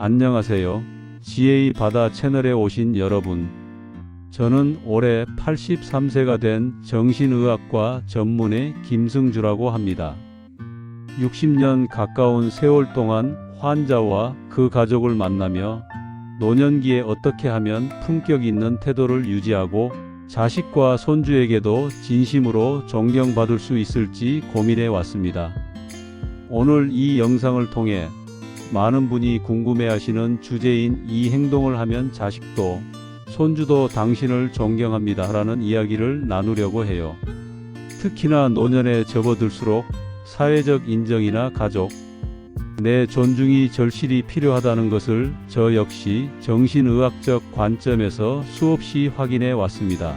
안녕하세요. GA 바다 채널에 오신 여러분. 저는 올해 83세가 된 정신의학과 전문의 김승주라고 합니다. 60년 가까운 세월 동안 환자와 그 가족을 만나며 노년기에 어떻게 하면 품격 있는 태도를 유지하고 자식과 손주에게도 진심으로 존경받을 수 있을지 고민해 왔습니다. 오늘 이 영상을 통해 많은 분이 궁금해하시는 주제인 이 행동을 하면 자식도 손주도 당신을 존경합니다. 라는 이야기를 나누려고 해요. 특히나 노년에 접어들수록 사회적 인정이나 가족, 내 존중이 절실히 필요하다는 것을 저 역시 정신의학적 관점에서 수없이 확인해 왔습니다.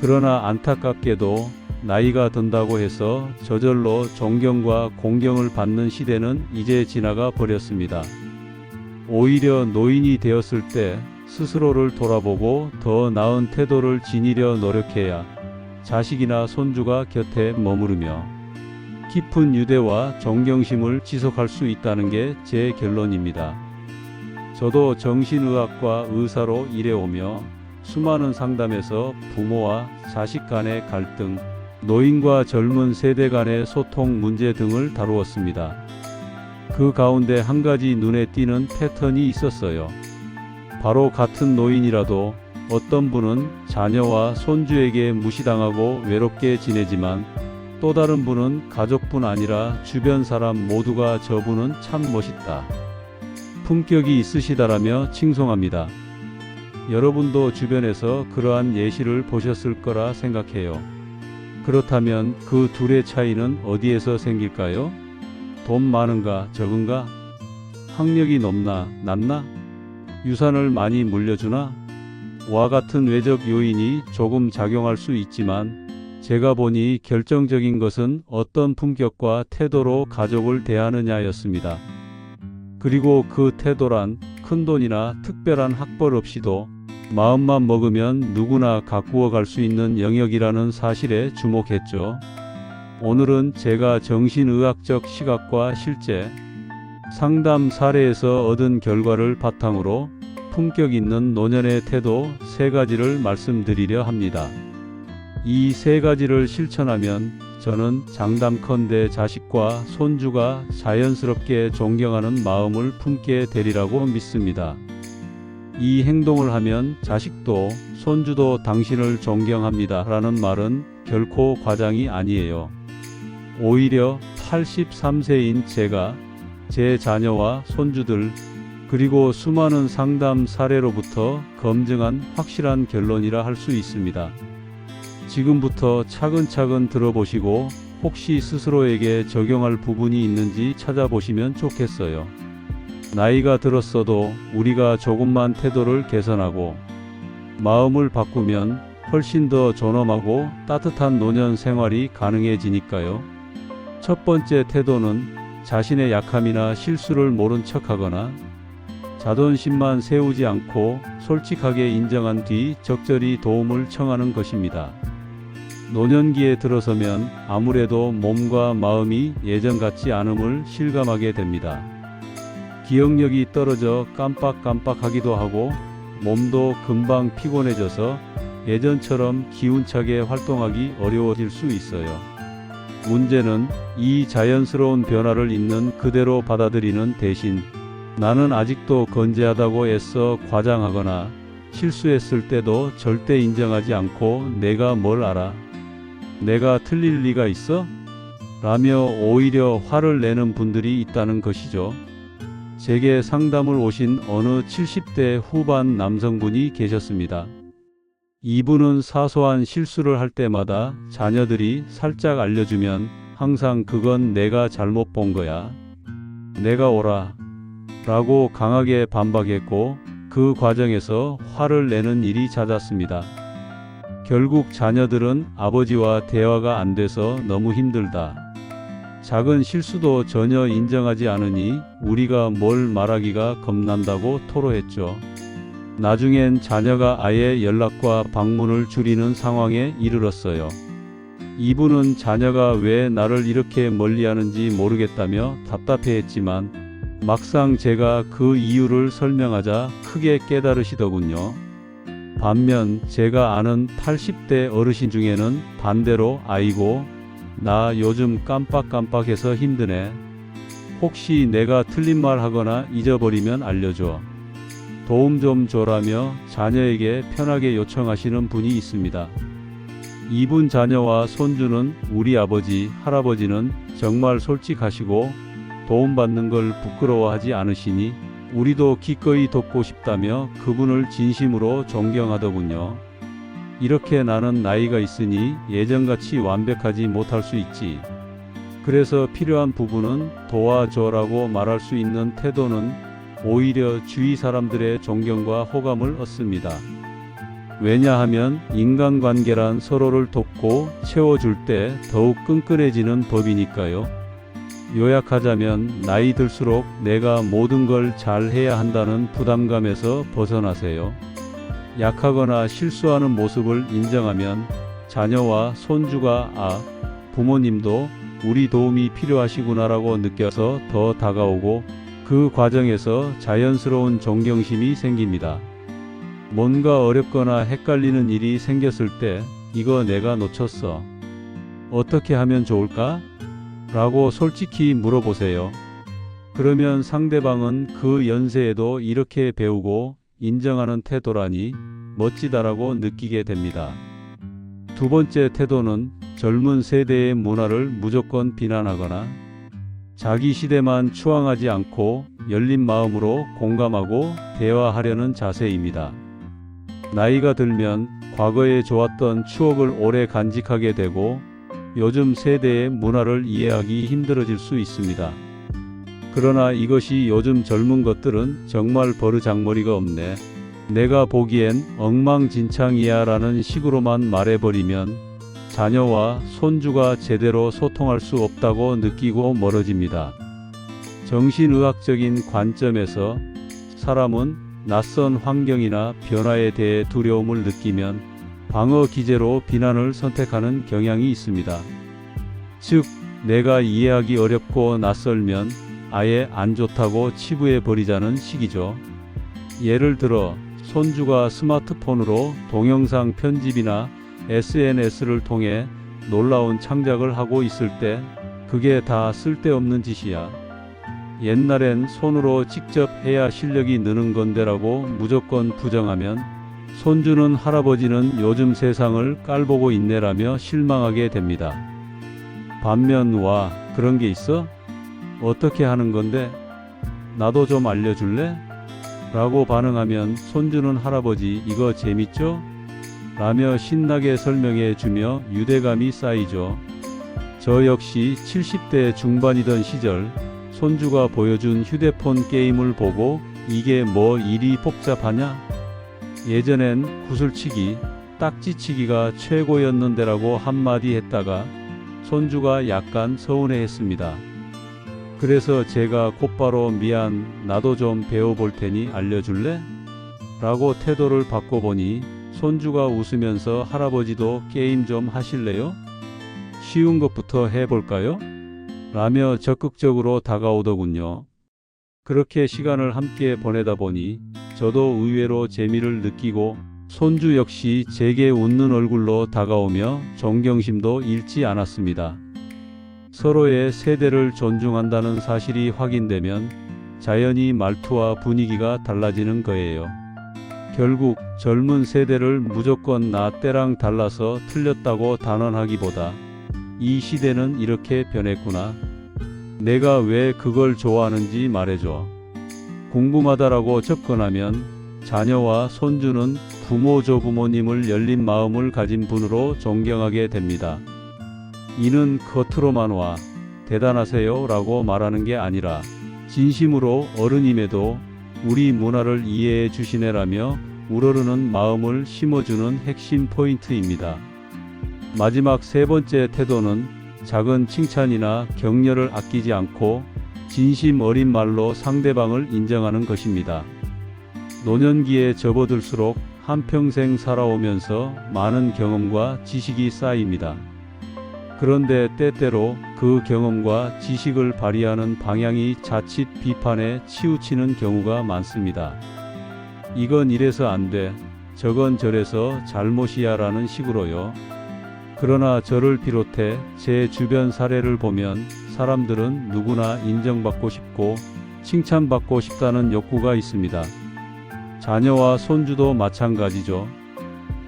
그러나 안타깝게도 나이가 든다고 해서 저절로 존경과 공경을 받는 시대는 이제 지나가 버렸습니다. 오히려 노인이 되었을 때 스스로를 돌아보고 더 나은 태도를 지니려 노력해야 자식이나 손주가 곁에 머무르며 깊은 유대와 존경심을 지속할 수 있다는 게 제 결론입니다. 저도 정신의학과 의사로 일해오며 수많은 상담에서 부모와 자식 간의 갈등, 노인과 젊은 세대 간의 소통 문제 등을 다루었습니다. 그 가운데 한 가지 눈에 띄는 패턴이 있었어요. 바로 같은 노인이라도 어떤 분은 자녀와 손주에게 무시당하고 외롭게 지내지만 또 다른 분은 가족뿐 아니라 주변 사람 모두가 저분은 참 멋있다. 품격이 있으시다라며 칭송합니다. 여러분도 주변에서 그러한 예시를 보셨을 거라 생각해요. 그렇다면 그 둘의 차이는 어디에서 생길까요? 돈 많은가 적은가? 학력이 높나 낮나? 유산을 많이 물려주나? 와 같은 외적 요인이 조금 작용할 수 있지만 제가 보니 결정적인 것은 어떤 품격과 태도로 가족을 대하느냐였습니다. 그리고 그 태도란 큰 돈이나 특별한 학벌 없이도 마음만 먹으면 누구나 가꾸어 갈 수 있는 영역이라는 사실에 주목했죠. 오늘은 제가 정신의학적 시각과 실제 상담 사례에서 얻은 결과를 바탕으로 품격 있는 노년의 태도 세 가지를 말씀드리려 합니다. 이 세 가지를 실천하면 저는 장담컨대 자식과 손주가 자연스럽게 존경하는 마음을 품게 되리라고 믿습니다. 이 행동을 하면 자식도 손주도 당신을 존경합니다. 라는 말은 결코 과장이 아니에요. 오히려 83세인 제가 제 자녀와 손주들 그리고 수많은 상담 사례로부터 검증한 확실한 결론이라 할 수 있습니다. 지금부터 차근차근 들어보시고 혹시 스스로에게 적용할 부분이 있는지 찾아보시면 좋겠어요. 나이가 들었어도 우리가 조금만 태도를 개선하고 마음을 바꾸면 훨씬 더 존엄하고 따뜻한 노년 생활이 가능해지니까요. 첫 번째 태도는 자신의 약함이나 실수를 모른 척하거나 자존심만 세우지 않고 솔직하게 인정한 뒤 적절히 도움을 청하는 것입니다. 노년기에 들어서면 아무래도 몸과 마음이 예전 같지 않음을 실감하게 됩니다. 기억력이 떨어져 깜빡깜빡하기도 하고 몸도 금방 피곤해져서 예전처럼 기운차게 활동하기 어려워질 수 있어요. 문제는 이 자연스러운 변화를 있는 그대로 받아들이는 대신 나는 아직도 건재하다고 애써 과장하거나 실수했을 때도 절대 인정하지 않고 내가 뭘 알아? 내가 틀릴 리가 있어? 라며 오히려 화를 내는 분들이 있다는 것이죠. 제게 상담을 오신 어느 70대 후반 남성분이 계셨습니다. 이분은 사소한 실수를 할 때마다 자녀들이 살짝 알려주면 항상 그건 내가 잘못 본 거야. 내가 오라. 라고 강하게 반박했고 그 과정에서 화를 내는 일이 잦았습니다. 결국 자녀들은 아버지와 대화가 안 돼서 너무 힘들다. 작은 실수도 전혀 인정하지 않으니 우리가 뭘 말하기가 겁난다고 토로했죠. 나중엔 자녀가 아예 연락과 방문을 줄이는 상황에 이르렀어요. 이분은 자녀가 왜 나를 이렇게 멀리 하는지 모르겠다며 답답해했지만 막상 제가 그 이유를 설명하자 크게 깨달으시더군요. 반면 제가 아는 80대 어르신 중에는 반대로 아이고 나 요즘 깜빡깜빡해서 힘드네. 혹시 내가 틀린 말 하거나 잊어버리면 알려줘. 도움 좀 줘라며 자녀에게 편하게 요청하시는 분이 있습니다. 이분 자녀와 손주는 우리 아버지, 할아버지는 정말 솔직하시고 도움받는 걸 부끄러워하지 않으시니 우리도 기꺼이 돕고 싶다며 그분을 진심으로 존경하더군요. 이렇게 나는 나이가 있으니 예전같이 완벽하지 못할 수 있지. 그래서 필요한 부분은 도와줘라고 말할 수 있는 태도는 오히려 주위 사람들의 존경과 호감을 얻습니다. 왜냐하면 인간관계란 서로를 돕고 채워줄 때 더욱 끈끈해지는 법이니까요. 요약하자면 나이 들수록 내가 모든 걸 잘해야 한다는 부담감에서 벗어나세요. 약하거나 실수하는 모습을 인정하면 자녀와 손주가 아, 부모님도 우리 도움이 필요하시구나라고 느껴서 더 다가오고 그 과정에서 자연스러운 존경심이 생깁니다. 뭔가 어렵거나 헷갈리는 일이 생겼을 때 이거 내가 놓쳤어. 어떻게 하면 좋을까? 라고 솔직히 물어보세요. 그러면 상대방은 그 연세에도 이렇게 배우고 인정하는 태도라니 멋지다라고 느끼게 됩니다. 두 번째 태도는 젊은 세대의 문화를 무조건 비난하거나 자기 시대만 추앙하지 않고 열린 마음으로 공감하고 대화하려는 자세입니다. 나이가 들면 과거에 좋았던 추억을 오래 간직하게 되고 요즘 세대의 문화를 이해하기 힘들어질 수 있습니다. 그러나 이것이 요즘 젊은 것들은 정말 버르장머리가 없네. 내가 보기엔 엉망진창이야 라는 식으로만 말해버리면 자녀와 손주가 제대로 소통할 수 없다고 느끼고 멀어집니다. 정신의학적인 관점에서 사람은 낯선 환경이나 변화에 대해 두려움을 느끼면 방어 기제로 비난을 선택하는 경향이 있습니다. 즉, 내가 이해하기 어렵고 낯설면 아예 안 좋다고 치부해 버리자는 식이죠. 예를 들어, 손주가 스마트폰으로 동영상 편집이나 SNS를 통해 놀라운 창작을 하고 있을 때 그게 다 쓸데없는 짓이야. 옛날엔 손으로 직접 해야 실력이 느는 건데라고 무조건 부정하면 손주는 할아버지는 요즘 세상을 깔보고 있네라며 실망하게 됩니다. 반면 와 그런 게 있어? 어떻게 하는 건데? 나도 좀 알려줄래? 라고 반응하면 손주는 할아버지 이거 재밌죠? 라며 신나게 설명해 주며 유대감이 쌓이죠. 저 역시 70대 중반이던 시절 손주가 보여준 휴대폰 게임을 보고 이게 뭐 일이 복잡하냐? 예전엔 구슬치기, 딱지치기가 최고였는데라고 한마디 했다가 손주가 약간 서운해 했습니다. 그래서 제가 곧바로 미안, 나도 좀 배워볼 테니 알려줄래? 라고 태도를 바꿔보니 손주가 웃으면서 할아버지도 게임 좀 하실래요? 쉬운 것부터 해볼까요? 라며 적극적으로 다가오더군요. 그렇게 시간을 함께 보내다 보니 저도 의외로 재미를 느끼고 손주 역시 제게 웃는 얼굴로 다가오며 존경심도 잃지 않았습니다. 서로의 세대를 존중한다는 사실이 확인되면 자연히 말투와 분위기가 달라지는 거예요. 결국 젊은 세대를 무조건 나 때랑 달라서 틀렸다고 단언하기보다 이 시대는 이렇게 변했구나. 내가 왜 그걸 좋아하는지 말해줘. 궁금하다라고 접근하면 자녀와 손주는 부모 조부모님을 열린 마음을 가진 분으로 존경하게 됩니다. 이는 겉으로만 와 대단하세요 라고 말하는 게 아니라 진심으로 어른임에도 우리 문화를 이해해 주시네라며 우러르는 마음을 심어주는 핵심 포인트입니다. 마지막 세 번째 태도는 작은 칭찬이나 격려를 아끼지 않고 진심 어린 말로 상대방을 인정하는 것입니다. 노년기에 접어들수록 한평생 살아오면서 많은 경험과 지식이 쌓입니다. 그런데 때때로 그 경험과 지식을 발휘하는 방향이 자칫 비판에 치우치는 경우가 많습니다. 이건 이래서 안 돼. 저건 저래서 잘못이야 라는 식으로요. 그러나 저를 비롯해 제 주변 사례를 보면 사람들은 누구나 인정받고 싶고 칭찬받고 싶다는 욕구가 있습니다. 자녀와 손주도 마찬가지죠.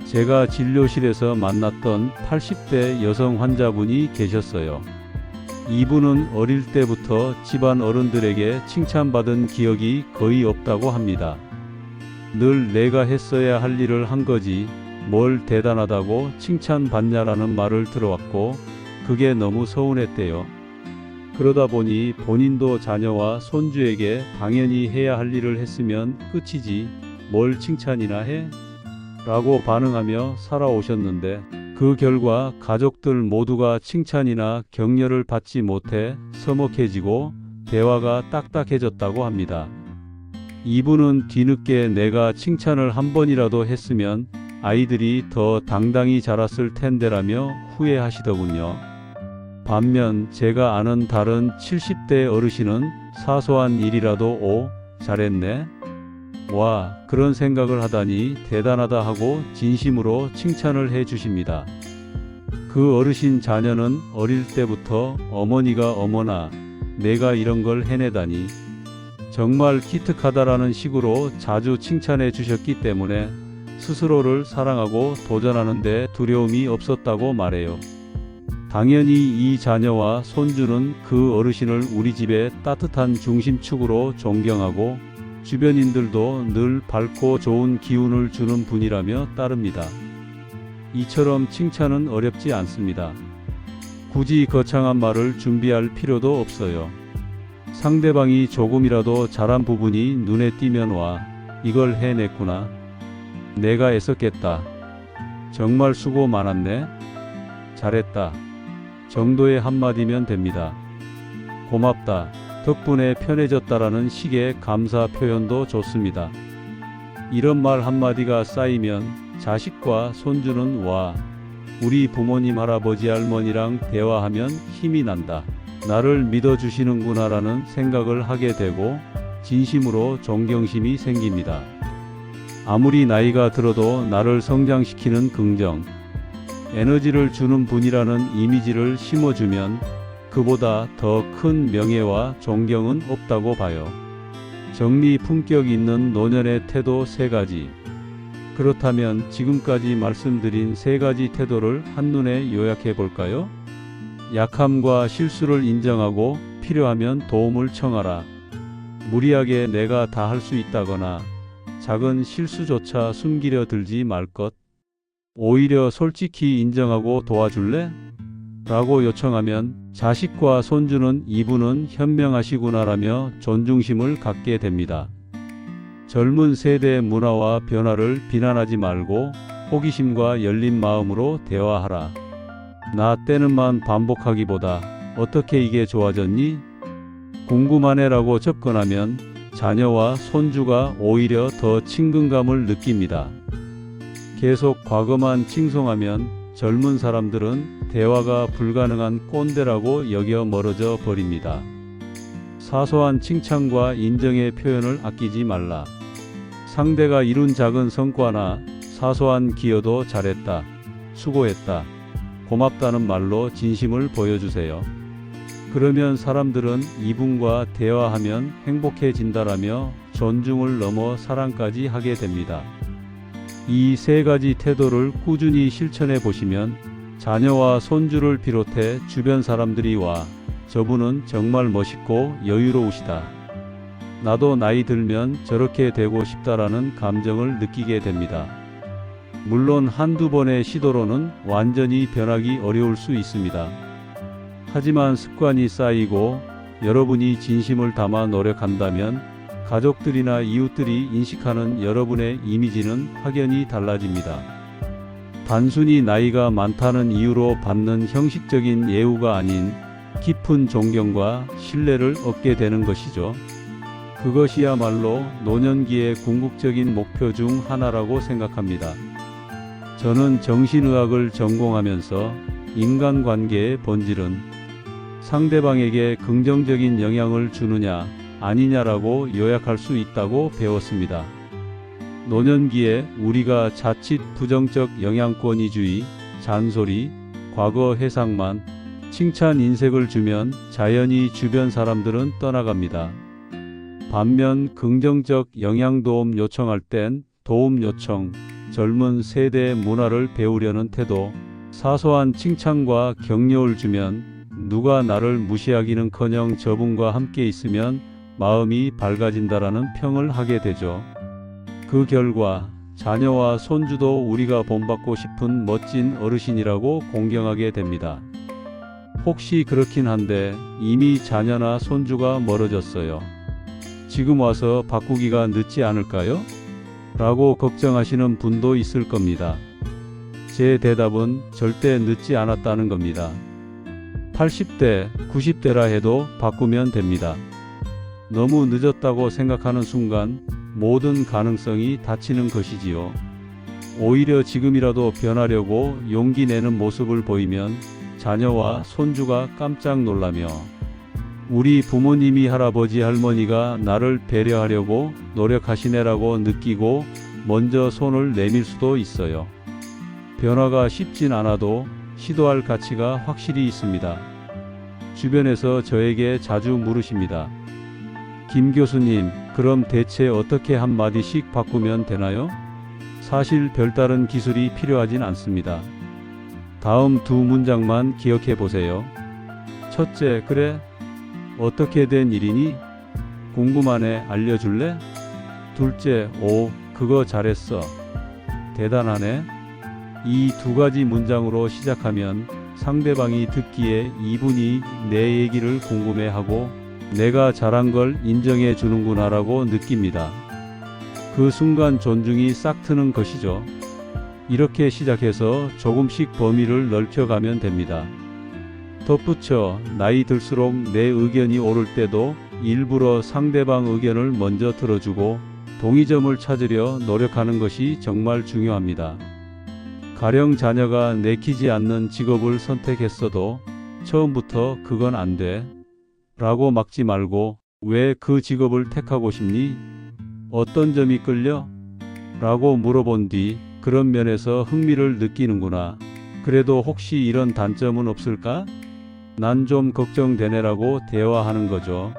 제가 진료실에서 만났던 80대 여성 환자분이 계셨어요. 이분은 어릴 때부터 집안 어른들에게 칭찬받은 기억이 거의 없다고 합니다. 늘 내가 했어야 할 일을 한 거지 뭘 대단하다고 칭찬받냐라는 말을 들어왔고 그게 너무 서운했대요. 그러다 보니 본인도 자녀와 손주에게 당연히 해야 할 일을 했으면 끝이지 뭘 칭찬이나 해? 라고 반응하며 살아오셨는데 그 결과 가족들 모두가 칭찬이나 격려를 받지 못해 서먹해지고 대화가 딱딱해졌다고 합니다. 이분은 뒤늦게 내가 칭찬을 한 번이라도 했으면 아이들이 더 당당히 자랐을 텐데라며 후회하시더군요. 반면 제가 아는 다른 70대 어르신은 사소한 일이라도 오, 잘했네. 와, 그런 생각을 하다니 대단하다 하고 진심으로 칭찬을 해 주십니다. 그 어르신 자녀는 어릴 때부터 어머니가 어머나 내가 이런 걸 해내다니 정말 기특하다라는 식으로 자주 칭찬해 주셨기 때문에 스스로를 사랑하고 도전하는데 두려움이 없었다고 말해요. 당연히 이 자녀와 손주는 그 어르신을 우리 집의 따뜻한 중심축으로 존경하고 주변인들도 늘 밝고 좋은 기운을 주는 분이라며 따릅니다. 이처럼 칭찬은 어렵지 않습니다. 굳이 거창한 말을 준비할 필요도 없어요. 상대방이 조금이라도 잘한 부분이 눈에 띄면 와, 이걸 해냈구나. 내가 애썼겠다. 정말 수고 많았네. 잘했다. 정도의 한마디면 됩니다. 고맙다. 덕분에 편해졌다라는 식의 감사 표현도 좋습니다. 이런 말 한마디가 쌓이면 자식과 손주는 와, 우리 부모님 할아버지 할머니랑 대화하면 힘이 난다. 나를 믿어주시는구나 라는 생각을 하게 되고 진심으로 존경심이 생깁니다. 아무리 나이가 들어도 나를 성장시키는 긍정, 에너지를 주는 분이라는 이미지를 심어주면 그보다 더 큰 명예와 존경은 없다고 봐요. 정리 품격 있는 노년의 태도 세 가지. 그렇다면 지금까지 말씀드린 세 가지 태도를 한눈에 요약해 볼까요? 약함과 실수를 인정하고 필요하면 도움을 청하라. 무리하게 내가 다 할 수 있다거나 작은 실수조차 숨기려 들지 말 것. 오히려 솔직히 인정하고 도와줄래? 라고 요청하면 자식과 손주는 이분은 현명하시구나라며 존중심을 갖게 됩니다. 젊은 세대의 문화와 변화를 비난하지 말고 호기심과 열린 마음으로 대화하라. 나 때는만 반복하기보다 어떻게 이게 좋아졌니? 궁금하네 라고 접근하면 자녀와 손주가 오히려 더 친근감을 느낍니다. 계속 과거만 칭송하면 젊은 사람들은 대화가 불가능한 꼰대라고 여겨 멀어져 버립니다. 사소한 칭찬과 인정의 표현을 아끼지 말라. 상대가 이룬 작은 성과나 사소한 기여도 잘했다, 수고했다, 고맙다는 말로 진심을 보여주세요. 그러면 사람들은 이분과 대화하면 행복해진다라며 존중을 넘어 사랑까지 하게 됩니다. 이 세 가지 태도를 꾸준히 실천해 보시면 자녀와 손주를 비롯해 주변 사람들이 와 저분은 정말 멋있고 여유로우시다. 나도 나이 들면 저렇게 되고 싶다라는 감정을 느끼게 됩니다. 물론 한두 번의 시도로는 완전히 변하기 어려울 수 있습니다. 하지만 습관이 쌓이고 여러분이 진심을 담아 노력한다면 가족들이나 이웃들이 인식하는 여러분의 이미지는 확연히 달라집니다. 단순히 나이가 많다는 이유로 받는 형식적인 예우가 아닌 깊은 존경과 신뢰를 얻게 되는 것이죠. 그것이야말로 노년기의 궁극적인 목표 중 하나라고 생각합니다. 저는 정신의학을 전공하면서 인간관계의 본질은 상대방에게 긍정적인 영향을 주느냐 아니냐라고 요약할 수 있다고 배웠습니다. 노년기에 우리가 자칫 부정적 영향권위주의, 잔소리, 과거 회상만, 칭찬 인색을 주면 자연히 주변 사람들은 떠나갑니다. 반면 긍정적 영향 도움 요청할 땐 도움 요청, 젊은 세대의 문화를 배우려는 태도, 사소한 칭찬과 격려를 주면 누가 나를 무시하기는커녕 저분과 함께 있으면 마음이 밝아진다라는 평을 하게 되죠. 그 결과 자녀와 손주도 우리가 본받고 싶은 멋진 어르신이라고 공경하게 됩니다. 혹시 그렇긴 한데 이미 자녀나 손주가 멀어졌어요. 지금 와서 바꾸기가 늦지 않을까요? 라고 걱정하시는 분도 있을 겁니다. 제 대답은 절대 늦지 않았다는 겁니다. 80대, 90대라 해도 바꾸면 됩니다. 너무 늦었다고 생각하는 순간 모든 가능성이 닫히는 것이지요. 오히려 지금이라도 변하려고 용기 내는 모습을 보이면 자녀와 손주가 깜짝 놀라며 우리 부모님이 할아버지 할머니가 나를 배려하려고 노력하시네라고 느끼고 먼저 손을 내밀 수도 있어요. 변화가 쉽진 않아도 시도할 가치가 확실히 있습니다. 주변에서 저에게 자주 물으십니다. 김 교수님, 그럼 대체 어떻게 한마디씩 바꾸면 되나요? 사실 별다른 기술이 필요하진 않습니다. 다음 두 문장만 기억해 보세요. 첫째, 그래? 어떻게 된 일이니? 궁금하네, 알려줄래? 둘째, 오, 그거 잘했어. 대단하네. 이 두 가지 문장으로 시작하면 상대방이 듣기에 이분이 내 얘기를 궁금해하고 내가 잘한 걸 인정해 주는구나라고 느낍니다. 그 순간 존중이 싹 트는 것이죠. 이렇게 시작해서 조금씩 범위를 넓혀가면 됩니다. 덧붙여 나이 들수록 내 의견이 옳을 때도 일부러 상대방 의견을 먼저 들어주고 동의점을 찾으려 노력하는 것이 정말 중요합니다. 가령 자녀가 내키지 않는 직업을 선택했어도 처음부터 그건 안 돼. 라고 막지 말고 왜 그 직업을 택하고 싶니? 어떤 점이 끌려? 라고 물어본 뒤 그런 면에서 흥미를 느끼는구나. 그래도 혹시 이런 단점은 없을까? 난 좀 걱정되네라고 대화하는 거죠.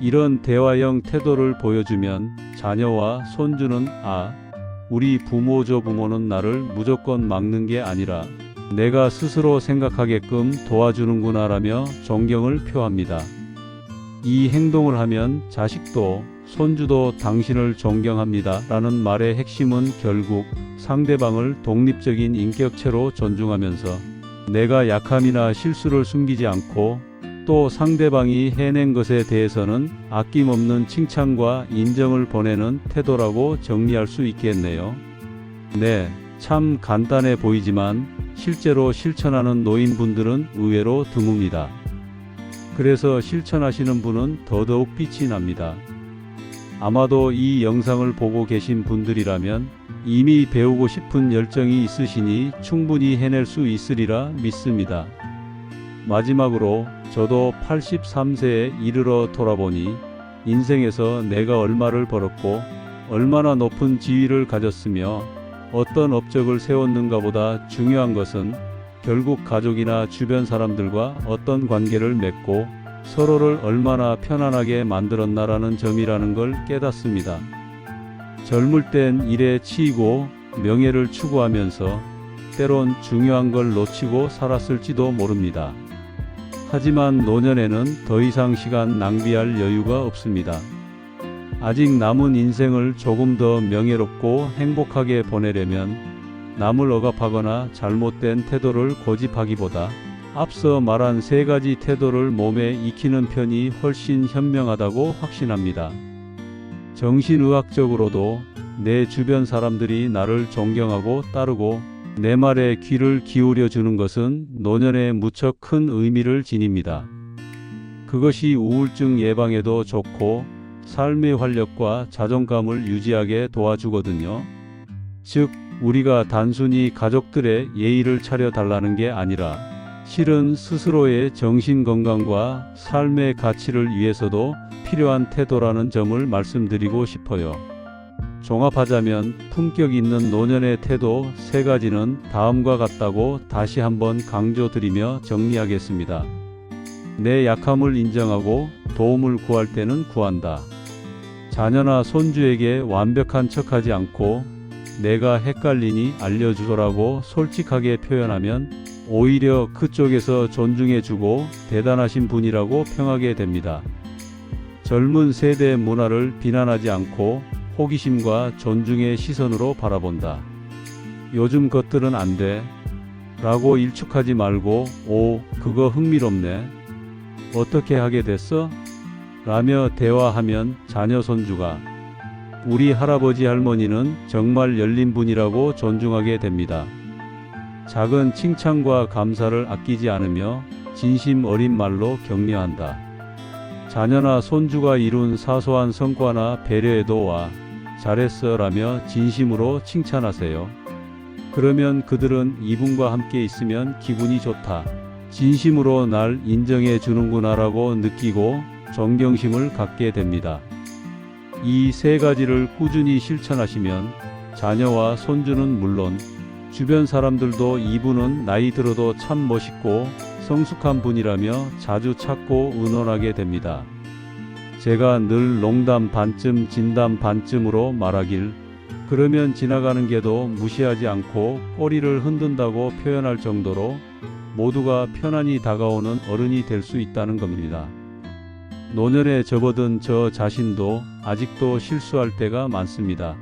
이런 대화형 태도를 보여주면 자녀와 손주는 아, 우리 부모조 부모는 나를 무조건 막는 게 아니라 내가 스스로 생각하게끔 도와주는구나라며 존경을 표합니다. 이 행동을 하면 자식도 손주도 당신을 존경합니다. 라는 말의 핵심은 결국 상대방을 독립적인 인격체로 존중하면서 내가 약함이나 실수를 숨기지 않고 또 상대방이 해낸 것에 대해서는 아낌없는 칭찬과 인정을 보내는 태도라고 정리할 수 있겠네요. 네, 참 간단해 보이지만 실제로 실천하는 노인분들은 의외로 드뭅니다. 그래서 실천하시는 분은 더더욱 빛이 납니다. 아마도 이 영상을 보고 계신 분들이라면 이미 배우고 싶은 열정이 있으시니 충분히 해낼 수 있으리라 믿습니다. 마지막으로 저도 83세에 이르러 돌아보니 인생에서 내가 얼마를 벌었고 얼마나 높은 지위를 가졌으며 어떤 업적을 세웠는가 보다 중요한 것은 결국 가족이나 주변 사람들과 어떤 관계를 맺고 서로를 얼마나 편안하게 만들었나라는 점이라는 걸 깨닫습니다. 젊을 땐 일에 치이고 명예를 추구하면서 때론 중요한 걸 놓치고 살았을지도 모릅니다. 하지만 노년에는 더 이상 시간 낭비할 여유가 없습니다. 아직 남은 인생을 조금 더 명예롭고 행복하게 보내려면 남을 억압하거나 잘못된 태도를 고집하기보다 앞서 말한 세 가지 태도를 몸에 익히는 편이 훨씬 현명하다고 확신합니다. 정신의학적으로도 내 주변 사람들이 나를 존경하고 따르고 내 말에 귀를 기울여 주는 것은 노년에 무척 큰 의미를 지닙니다. 그것이 우울증 예방에도 좋고 삶의 활력과 자존감을 유지하게 도와주거든요. 즉, 우리가 단순히 가족들의 예의를 차려 달라는 게 아니라 실은 스스로의 정신 건강과 삶의 가치를 위해서도 필요한 태도라는 점을 말씀드리고 싶어요. 종합하자면 품격 있는 노년의 태도 세 가지는 다음과 같다고 다시 한번 강조드리며 정리하겠습니다. 내 약함을 인정하고 도움을 구할 때는 구한다. 자녀나 손주에게 완벽한 척하지 않고 내가 헷갈리니 알려주더라고 솔직하게 표현하면 오히려 그쪽에서 존중해주고 대단하신 분이라고 평하게 됩니다. 젊은 세대의 문화를 비난하지 않고 호기심과 존중의 시선으로 바라본다. 요즘 것들은 안 돼. 라고 일축하지 말고, 오, 그거 흥미롭네. 어떻게 하게 됐어? 라며 대화하면 자녀 손주가 우리 할아버지 할머니는 정말 열린 분이라고 존중하게 됩니다. 작은 칭찬과 감사를 아끼지 않으며 진심 어린 말로 격려한다. 자녀나 손주가 이룬 사소한 성과나 배려에도 와 잘했어 라며 진심으로 칭찬하세요. 그러면 그들은 이분과 함께 있으면 기분이 좋다. 진심으로 날 인정해 주는구나라고 느끼고 존경심을 갖게 됩니다. 이 세 가지를 꾸준히 실천하시면 자녀와 손주는 물론 주변 사람들도 이분은 나이 들어도 참 멋있고 성숙한 분이라며 자주 찾고 의논하게 됩니다. 제가 늘 농담 반쯤 진담 반쯤으로 말하길 그러면 지나가는 게도 무시하지 않고 꼬리를 흔든다고 표현할 정도로 모두가 편안히 다가오는 어른이 될 수 있다는 겁니다. 노년에 접어든 저 자신도 아직도 실수할 때가 많습니다.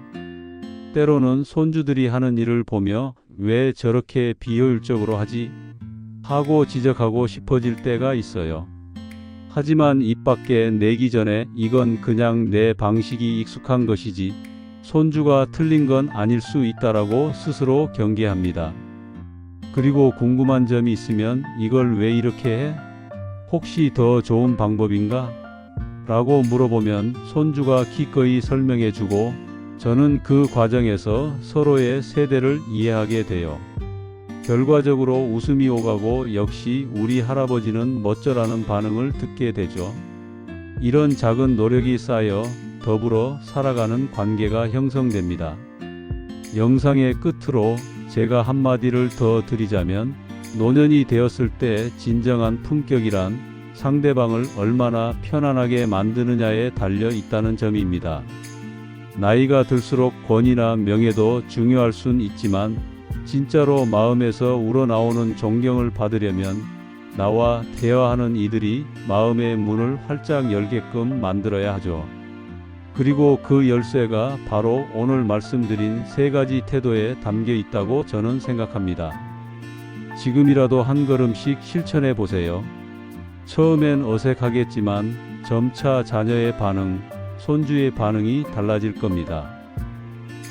때로는 손주들이 하는 일을 보며 왜 저렇게 비효율적으로 하지? 하고 지적하고 싶어질 때가 있어요. 하지만 입 밖에 내기 전에 이건 그냥 내 방식이 익숙한 것이지 손주가 틀린 건 아닐 수 있다라고 스스로 경계합니다. 그리고 궁금한 점이 있으면 이걸 왜 이렇게 해? 혹시 더 좋은 방법인가? 라고 물어보면 손주가 기꺼이 설명해 주고 저는 그 과정에서 서로의 세대를 이해하게 돼요. 결과적으로 웃음이 오가고 역시 우리 할아버지는 멋져라는 반응을 듣게 되죠. 이런 작은 노력이 쌓여 더불어 살아가는 관계가 형성됩니다. 영상의 끝으로 제가 한마디를 더 드리자면 노년이 되었을 때 진정한 품격이란 상대방을 얼마나 편안하게 만드느냐에 달려 있다는 점입니다. 나이가 들수록 권위나 명예도 중요할 순 있지만 진짜로 마음에서 우러나오는 존경을 받으려면 나와 대화하는 이들이 마음의 문을 활짝 열게끔 만들어야 하죠. 그리고 그 열쇠가 바로 오늘 말씀드린 세 가지 태도에 담겨 있다고 저는 생각합니다. 지금이라도 한 걸음씩 실천해 보세요. 처음엔 어색하겠지만 점차 자녀의 반응, 손주의 반응이 달라질 겁니다.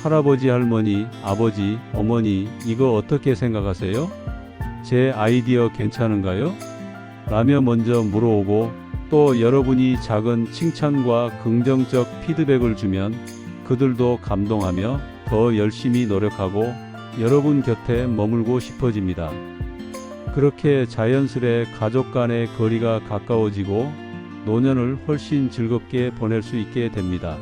할아버지, 할머니, 아버지, 어머니, 이거 어떻게 생각하세요? 제 아이디어 괜찮은가요? 라며 먼저 물어오고 또 여러분이 작은 칭찬과 긍정적 피드백을 주면 그들도 감동하며 더 열심히 노력하고 여러분 곁에 머물고 싶어집니다. 그렇게 자연스레 가족 간의 거리가 가까워지고 노년을 훨씬 즐겁게 보낼 수 있게 됩니다.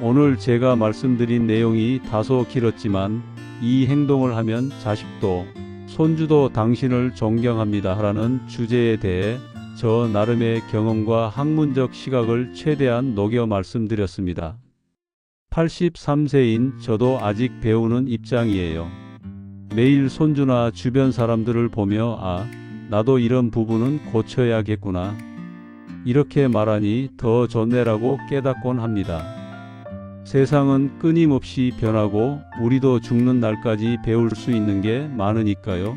오늘 제가 말씀드린 내용이 다소 길었지만 이 행동을 하면 자식도 손주도 당신을 존경합니다 하라는 주제에 대해 저 나름의 경험과 학문적 시각을 최대한 녹여 말씀드렸습니다. 83세인 저도 아직 배우는 입장이에요. 매일 손주나 주변 사람들을 보며 아, 나도 이런 부분은 고쳐야겠구나. 이렇게 말하니 더 좋네라고 깨닫곤 합니다. 세상은 끊임없이 변하고 우리도 죽는 날까지 배울 수 있는 게 많으니까요.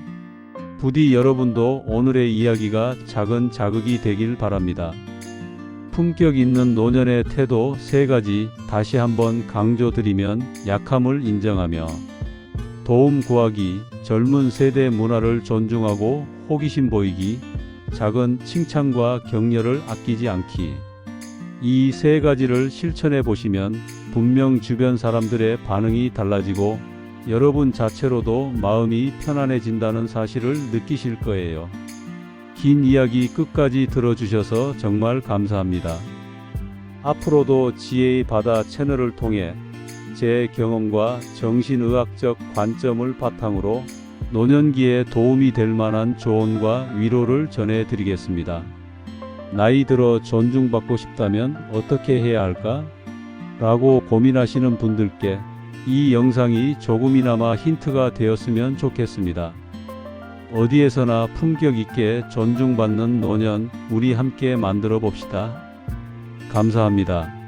부디 여러분도 오늘의 이야기가 작은 자극이 되길 바랍니다. 품격 있는 노년의 태도 세 가지 다시 한번 강조드리면 약함을 인정하며 도움 구하기, 젊은 세대 문화를 존중하고 호기심 보이기, 작은 칭찬과 격려를 아끼지 않기. 이 세 가지를 실천해 보시면 분명 주변 사람들의 반응이 달라지고 여러분 자체로도 마음이 편안해진다는 사실을 느끼실 거예요. 긴 이야기 끝까지 들어주셔서 정말 감사합니다. 앞으로도 지혜의 바다 채널을 통해 제 경험과 정신의학적 관점을 바탕으로 노년기에 도움이 될 만한 조언과 위로를 전해드리겠습니다. 나이 들어 존중받고 싶다면 어떻게 해야 할까? 라고 고민하시는 분들께 이 영상이 조금이나마 힌트가 되었으면 좋겠습니다. 어디에서나 품격 있게 존중받는 노년 우리 함께 만들어 봅시다. 감사합니다.